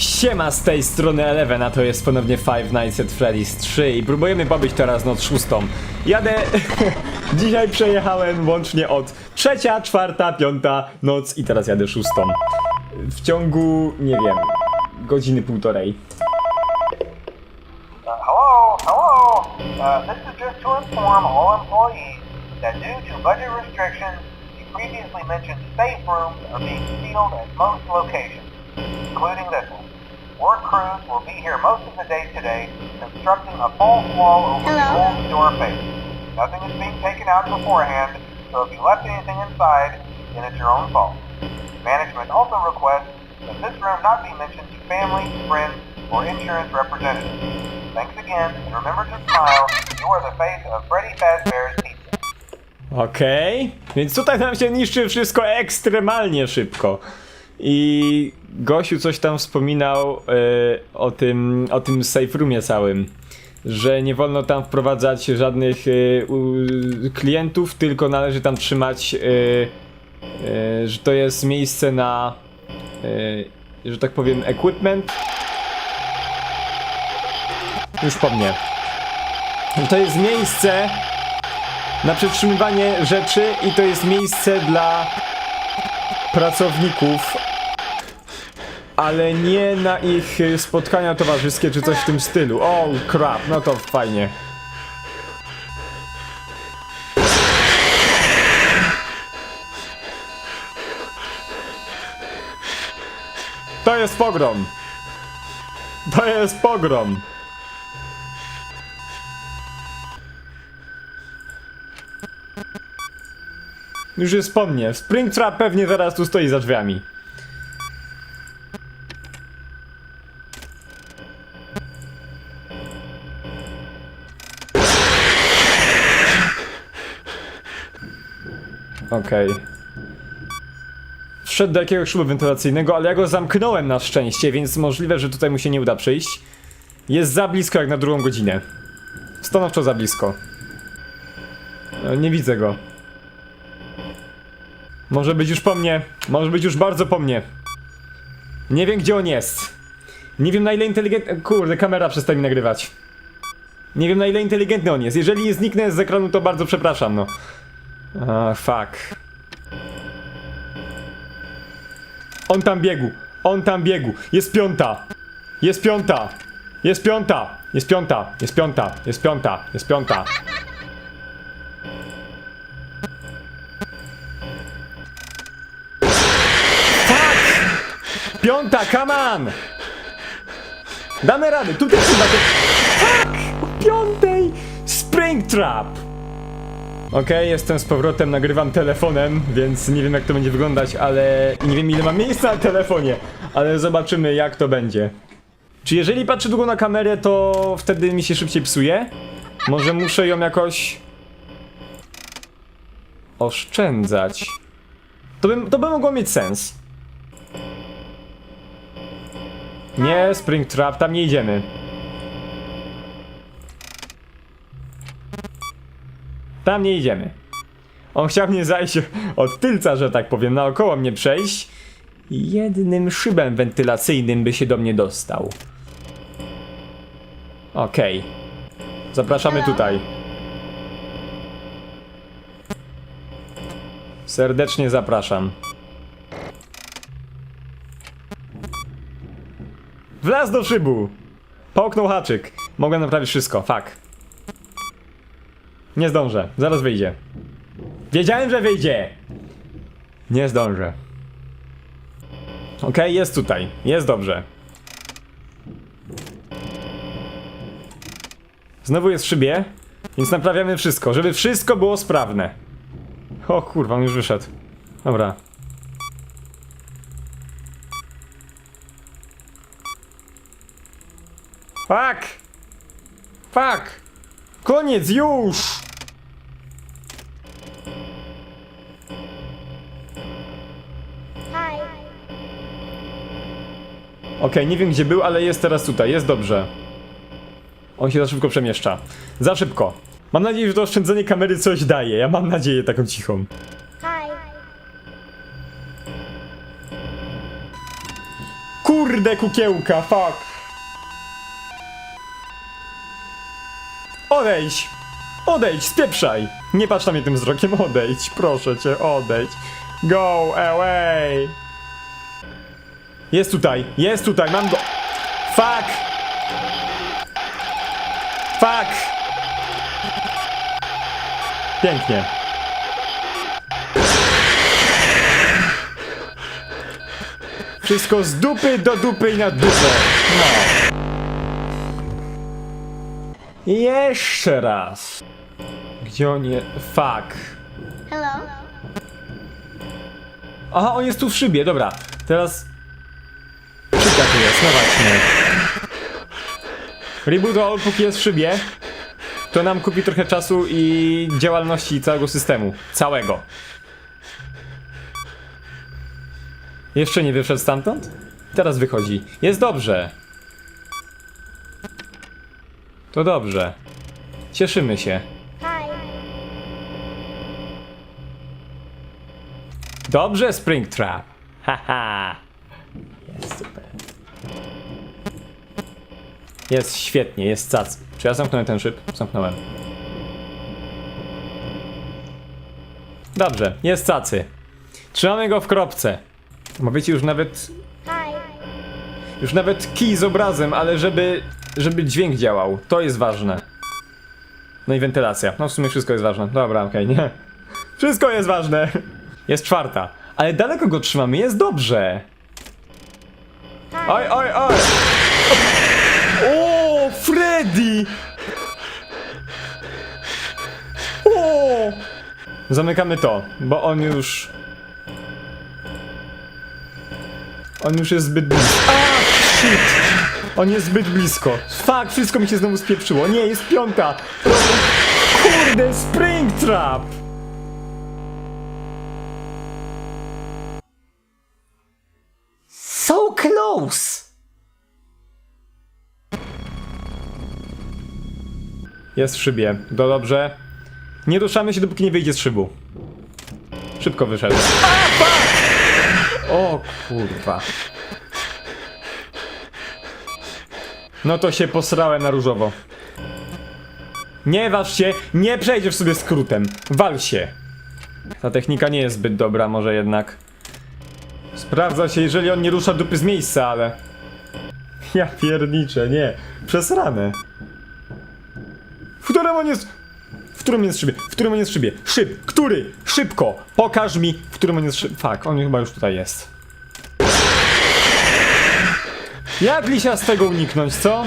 Siema z tej strony Eleven, a to jest ponownie Five Nights at Freddy's 3 i próbujemy pobyć teraz noc szóstą. Jadę... Dzisiaj przejechałem łącznie od trzecia, czwarta, piąta noc i teraz jadę szóstą. W ciągu, nie wiem, godziny półtorej. Hello, hello. Uh, this is just to inform all employees that due to budget restrictions, the previously mentioned safe rooms are being sealed at most locations, including this one. Work crews will be here most of the day today, constructing a false wall over the Hello? old door face. Nothing is being taken out beforehand, so if you left anything inside, then it's your own fault. Management also requests that this room not be mentioned to family, friends, or insurance representatives. Thanks again, and remember to smile. You are the face of Freddy Fazbear's Pizza. Okej, więc tutaj nam się niszczy wszystko ekstremalnie szybko. I Gosiu coś tam wspominał e, o tym, o tym safe roomie całym. Że nie wolno tam wprowadzać żadnych e, u, klientów, tylko należy tam trzymać, e, że to jest miejsce na, że tak powiem, equipment. Już po mnie. To jest miejsce, na przetrzymywanie rzeczy i to jest miejsce dla pracowników, ale nie na ich y, spotkania towarzyskie czy coś w tym stylu. O, crap, no to fajnie. To jest pogrom. To jest pogrom. Już jest po mnie. Springtrap pewnie zaraz tu stoi za drzwiami. Okej. Wszedł do jakiegoś szubu wentylacyjnego, ale ja go zamknąłem na szczęście, więc możliwe, że tutaj mu się nie uda przyjść. Jest za blisko jak na drugą godzinę. Stanowczo za blisko. E, Nie widzę go. Może być już po mnie. Może być już bardzo po mnie. Nie wiem gdzie on jest. Nie wiem na ile inteligentny. Kurde, kamera przestaje mi nagrywać. Nie wiem na ile inteligentny on jest. Jeżeli nie zniknę z ekranu, to bardzo przepraszam, no. A, fuck. On tam biegł. On tam biegł. Jest piąta. Jest piąta. Jest piąta. Jest piąta. Jest piąta. Jest piąta. Jest piąta. Piąta, come on! Damy radę, tu też chyba. Tak! O piątej! Springtrap! Okej, jestem z powrotem, nagrywam telefonem, więc nie wiem jak to będzie wyglądać, ale... nie wiem ile mam miejsca na telefonie, ale zobaczymy jak to będzie. Czy jeżeli patrzę długo na kamerę, to wtedy mi się szybciej psuje? Może muszę ją jakoś... oszczędzać. To by, to by mogło mieć sens. Nie, Springtrap, tam nie idziemy. Tam nie idziemy. On chciał mnie zajść od tylca, że tak powiem, naokoło mnie przejść. Jednym szybem wentylacyjnym by się do mnie dostał. Okej. Zapraszamy tutaj. Serdecznie zapraszam. Wlazł do szybu! Połknął haczyk. Mogę naprawić wszystko, fuck. Nie zdążę, zaraz wyjdzie. Wiedziałem, że wyjdzie! Nie zdążę. Okej, jest tutaj. Jest dobrze. Znowu jest w szybie, więc naprawiamy wszystko, żeby wszystko było sprawne. O kurwa, on już wyszedł. Dobra. Fuck! Fuck! Koniec już! Okej, nie wiem gdzie był, ale jest teraz tutaj, jest dobrze. On się za szybko przemieszcza. Za szybko. Mam nadzieję, że to oszczędzenie kamery coś daje. Ja mam nadzieję taką cichą. Hi. Kur... Kurde kukiełka, fuck. Odejdź! Odejdź, spieprzaj! Nie patrz na mnie tym wzrokiem, odejdź, proszę cię, odejdź. Go away! Jest tutaj, jest tutaj, mam go! Fuck! Fuck! Pięknie. Wszystko z dupy do dupy i na dupę. No. Jeszcze raz. Gdzie on jest? Fuck. Hello. Aha, on jest tu w szybie, dobra. Teraz... Jest, no właśnie. Reboot all, póki jest w szybie, to nam kupi trochę czasu i działalności całego systemu. Całego. Jeszcze nie wyszedł stamtąd? Teraz wychodzi. Jest dobrze. To dobrze. Cieszymy się. Dobrze, Springtrap. Haha. Jest świetnie, jest cac. Czy ja zamknąłem ten szyb? Zamknąłem. Dobrze, jest cacy. Trzymamy go w kropce. Ma być już nawet, już nawet kij z obrazem, ale żeby, żeby dźwięk działał. To jest ważne. No i wentylacja. No w sumie wszystko jest ważne. Dobra, okej, nie. Wszystko jest ważne. Jest czwarta. Ale daleko go trzymamy, jest dobrze. Oj, oj, oj! Freddy! O! Zamykamy to, bo on już... On już jest zbyt blisko. A, shit! On jest zbyt blisko. Fuck, wszystko mi się znowu spieprzyło. Nie, jest piąta. Kurde, Springtrap! So close! Jest w szybie. To dobrze. Nie ruszamy się, dopóki nie wyjdzie z szybu. Szybko wyszedł. O kurwa. No to się posrałem na różowo. Nie waż się, nie przejdziesz sobie skrótem. Wal się. Ta technika nie jest zbyt dobra, może jednak. Sprawdza się, jeżeli on nie rusza dupy z miejsca, ale... Ja pierniczę, nie. Przesrane. Którym on jest... W którym jest szybie? W którym on jest szybie? Szyb! Który? Szybko! Pokaż mi, w którym on jest szyb... Fuck, on chyba już tutaj jest. Jak Lisia z tego uniknąć, co?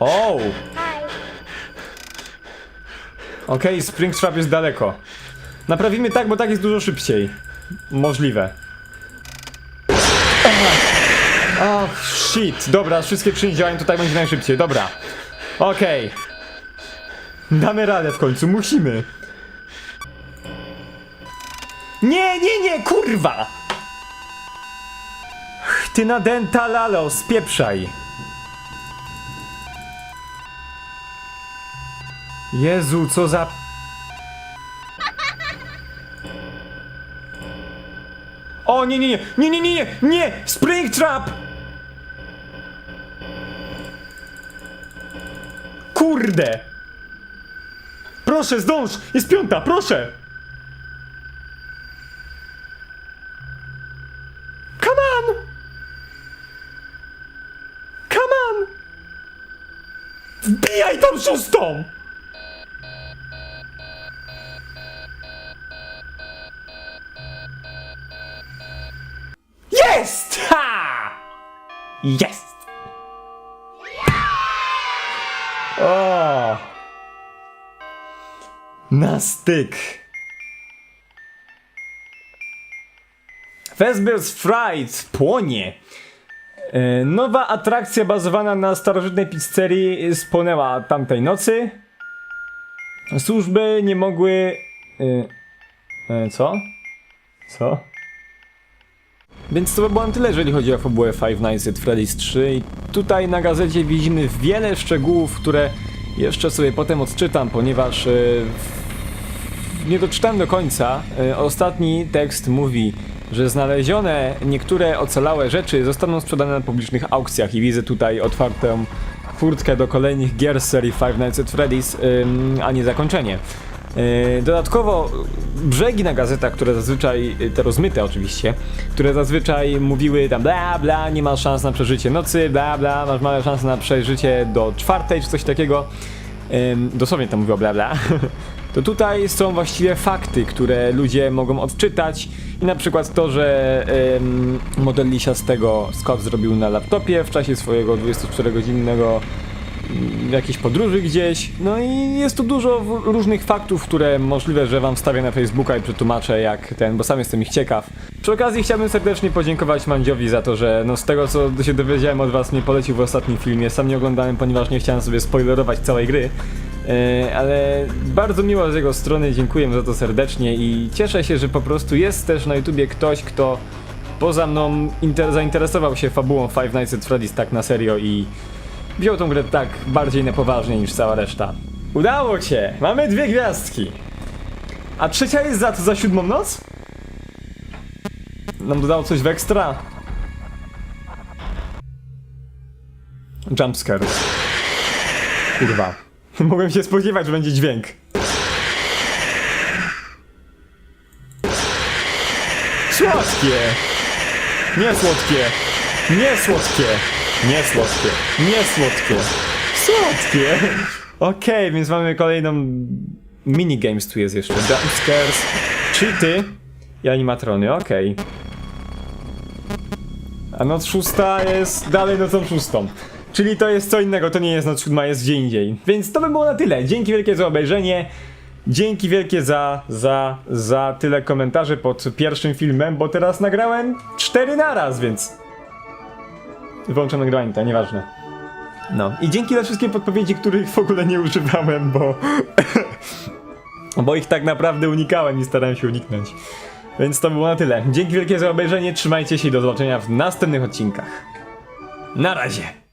O! Okej, Springtrap jest daleko. Naprawimy tak, bo tak jest dużo szybciej. Możliwe. Och, shit. Dobra, wszystkie działają, tutaj będzie najszybciej. Dobra. Okej. Damy radę w końcu, musimy. Nie, nie, nie, kurwa! Ch, Ty na dentalalo, spieprzaj. Jezu, co za... O, nie, nie, nie, nie, nie, nie, nie, nie, Springtrap! Kurde! Proszę, zdąż! Jest piąta, proszę! Come on! Come on! Wbijaj tą szóstą! Jest! Ha! Jest! Na styk. Fazbear's Fright płonie. E, Nowa atrakcja bazowana na starożytnej pizzerii spłonęła tamtej nocy. Służby nie mogły... e, e, co? Co? Więc to by było na tyle, jeżeli chodzi o fabułę Five Nights at Freddy's 3 i tutaj na gazecie widzimy wiele szczegółów, które jeszcze sobie potem odczytam, ponieważ nie doczytałem do końca. E, Ostatni tekst mówi, że znalezione niektóre ocalałe rzeczy zostaną sprzedane na publicznych aukcjach i widzę tutaj otwartą furtkę do kolejnych gier z serii Five Nights at Freddy's, a nie zakończenie. Yy, Dodatkowo brzegi na gazetach, które zazwyczaj, y, te rozmyte oczywiście, które zazwyczaj mówiły tam bla bla, nie masz szans na przeżycie nocy, bla bla, masz małe szanse na przeżycie do czwartej czy coś takiego, dosłownie tam mówiło bla bla, to tutaj są właściwie fakty, które ludzie mogą odczytać i na przykład to, że ym, model lisiastego Scott zrobił na laptopie w czasie swojego 24-godzinnego w jakiejś podróży gdzieś. No i jest tu dużo różnych faktów, które możliwe, że wam wstawię na Facebooka i przetłumaczę jak ten, bo sam jestem ich ciekaw. Przy okazji chciałbym serdecznie podziękować Mandziowi za to, że no z tego co się dowiedziałem od was mnie polecił w ostatnim filmie. Sam nie oglądałem, ponieważ nie chciałem sobie spoilerować całej gry. Yy, ale bardzo miło z jego strony, dziękuję za to serdecznie i cieszę się, że po prostu jest też na YouTubie ktoś, kto poza mną inter- zainteresował się fabułą Five Nights at Freddy's tak na serio i wziął tą grę tak bardziej na poważnie niż cała reszta. Udało się! Mamy dwie gwiazdki! A trzecia jest za to za siódmą noc? Nam dodało coś w ekstra? Jumpscares. Kurwa. Mogłem się spodziewać, że będzie dźwięk. Słodkie! Nie słodkie! Nie słodkie! Nie słodkie! Nie słodkie! Słodkie! Okej, więc mamy kolejną minigames tu jest jeszcze. Jumpscares, cheaty i animatrony, okej. A noc szósta jest dalej nocą szóstą. Czyli to jest co innego, to nie jest noc siódma, jest gdzie indziej. Więc to by było na tyle. Dzięki wielkie za obejrzenie. Dzięki wielkie za, za, za tyle komentarzy pod pierwszym filmem, bo teraz nagrałem cztery naraz, więc... Wyłączam nagrywanie, to nieważne. No i dzięki za wszystkie podpowiedzi, których w ogóle nie używałem, bo... bo ich tak naprawdę unikałem i starałem się uniknąć. Więc to było na tyle. Dzięki wielkie za obejrzenie, trzymajcie się i do zobaczenia w następnych odcinkach. Na razie!